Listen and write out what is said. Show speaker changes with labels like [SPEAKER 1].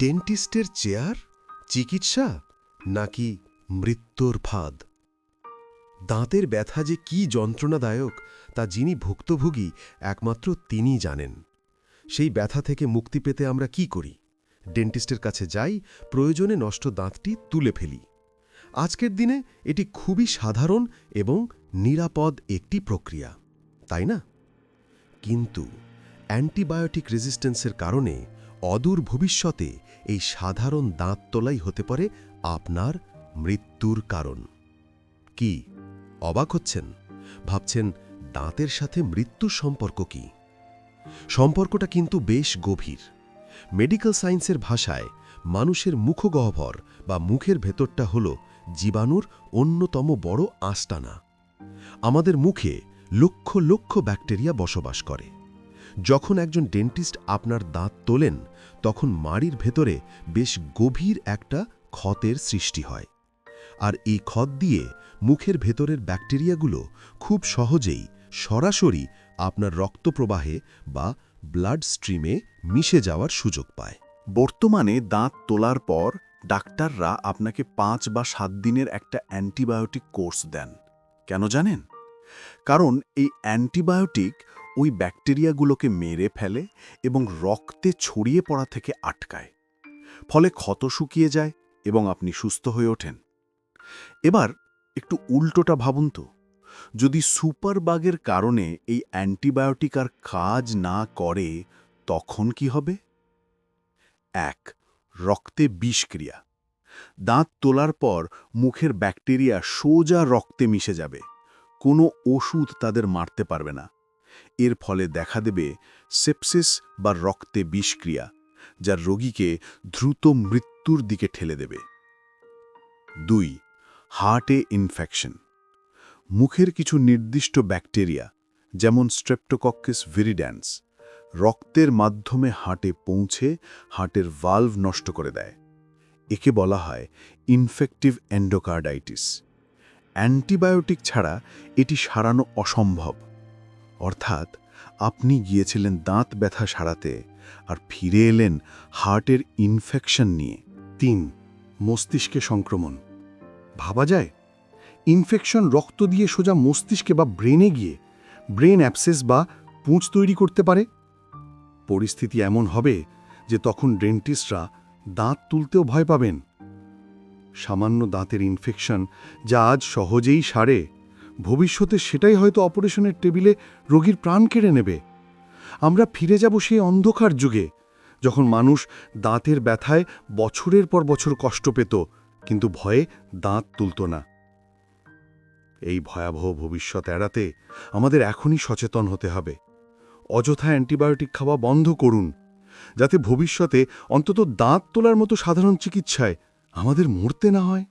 [SPEAKER 1] ডেন্টিস্টের chair, চিকিৎসা, নাকি মৃত্যুর ফাঁদ? দাঁতের ব্যথা যে কি যন্ত্রণাদায়ক, তা যিনি ভুক্তভোগী, একমাত্র তিনিই জানেন। সেই ব্যথা থেকে মুক্তি পেতে আমরা কি করি? ডেন্টিস্টের কাছে যাই, প্রয়োজনে নষ্ট দাঁতটি তুলে ফেলি। আজকের দিনে এটি খুবই সাধারণ এবং নিরাপদ একটি প্রক্রিয়া, তাই না? কিন্তু অ্যান্টিবায়োটিক রেজিস্ট্যান্সের কারণে অদূর ভবিষ্যতে এই সাধারণ দাঁত তোলাই হতে পারে আপনার মৃত্যুর কারণ। কি, অবাক হচ্ছেন? ভাবছেন দাঁতের সাথে মৃত্যুর সম্পর্ক কি? সম্পর্কটা কিন্তু বেশ গভীর। মেডিকেল সায়েন্সের ভাষায় মানুষের মুখগহ্বর বা মুখের ভেতরটা হল জীবাণুর অন্যতম বড় আস্তানা। আমাদের মুখে লক্ষ লক্ষ ব্যাকটেরিয়া বসবাস করে। যখন একজন ডেন্টিস্ট আপনার দাঁত তোলেন, তখন মাড়ির ভেতরে বেশ গভীর একটা ক্ষতের সৃষ্টি হয়। আর এই ক্ষত দিয়ে মুখের ভেতরের ব্যাকটেরিয়াগুলো খুব সহজেই সরাসরি আপনার রক্তপ্রবাহে বা ব্লাড স্ট্রিমে মিশে যাওয়ার সুযোগ পায়।
[SPEAKER 2] বর্তমানে দাঁত তোলার পর ডাক্তাররা আপনাকে পাঁচ বা সাত দিনের একটা অ্যান্টিবায়োটিক কোর্স দেন। কেন জানেন? কারণ এই অ্যান্টিবায়োটিক ওই ব্যাকটেরিয়াগুলোকে মেরে ফেলে এবং রক্তে ছড়িয়ে পড়া থেকে আটকায়। ফলে ক্ষত শুকিয়ে যায় এবং আপনি সুস্থ হয়ে ওঠেন। এবার একটু উল্টোটা ভাবুন তো। যদি সুপারবাগের কারণে এই অ্যান্টিবায়োটিক আর কাজ না করে, তখন কি হবে? এক, রক্তে বিষক্রিয়া। দাঁত তোলার পর মুখের ব্যাকটেরিয়া সোজা রক্তে মিশে যাবে। কোনো ওষুধ তাদের মারতে পারবে না। এর ফলে দেখা দেবে সেপসিস বা রক্তে বিষক্রিয়া, যা রোগীকে দ্রুত মৃত্যুর দিকে ঠেলে দেবে। দুই, হার্টে ইনফেকশন। মুখের কিছু নির্দিষ্ট ব্যাকটেরিয়া, যেমন স্ট্রেপ্টোকক্কিস ভিরিড্যান্স, রক্তের মাধ্যমে হার্টে পৌঁছে হার্টের ভালভ নষ্ট করে দেয়। একে বলা হয় ইনফেক্টিভ এন্ডোকার্ডাইটিস অ্যান্টিবায়োটিক ছাড়া এটি সারানো অসম্ভব। অর্থাৎ আপনি গিয়েছিলেন দাঁত ব্যথা সারাতে আর ফিরে এলেন হার্টের ইনফেকশন নিয়ে। তিন, মস্তিষ্কে সংক্রমণ। ভাবা যায়, ইনফেকশন রক্ত দিয়ে সোজা মস্তিষ্কে বা ব্রেনে গিয়ে, ব্রেন অ্যাপসেস বা পুঁজ তৈরি করতে পারে। পরিস্থিতি এমন হবে যে তখন ডেন্টিস্টরা দাঁত তুলতেও ভয় পাবেন। সামান্য দাঁতের ইনফেকশন যা আজ সহজেই সারে। ভবিষ্যতে সেটাই হয়তো অপারেশনের টেবিলে রোগীর প্রাণ কেড়ে নেবে। আমরা ফিরে যাব সেই অন্ধকার যুগে, যখন মানুষ দাঁতের ব্যথায় বছরের পর বছর কষ্ট পেত, কিন্তু ভয়ে দাঁত তুলত না। এই ভয়াবহ ভবিষ্যৎ এড়াতে আমাদের এখনই সচেতন হতে হবে। অযথা অ্যান্টিবায়োটিক খাওয়া বন্ধ করুন, যাতে ভবিষ্যতে অন্তত দাঁত তোলার মতো সাধারণ চিকিৎসায় আমাদের মরতে না হয়।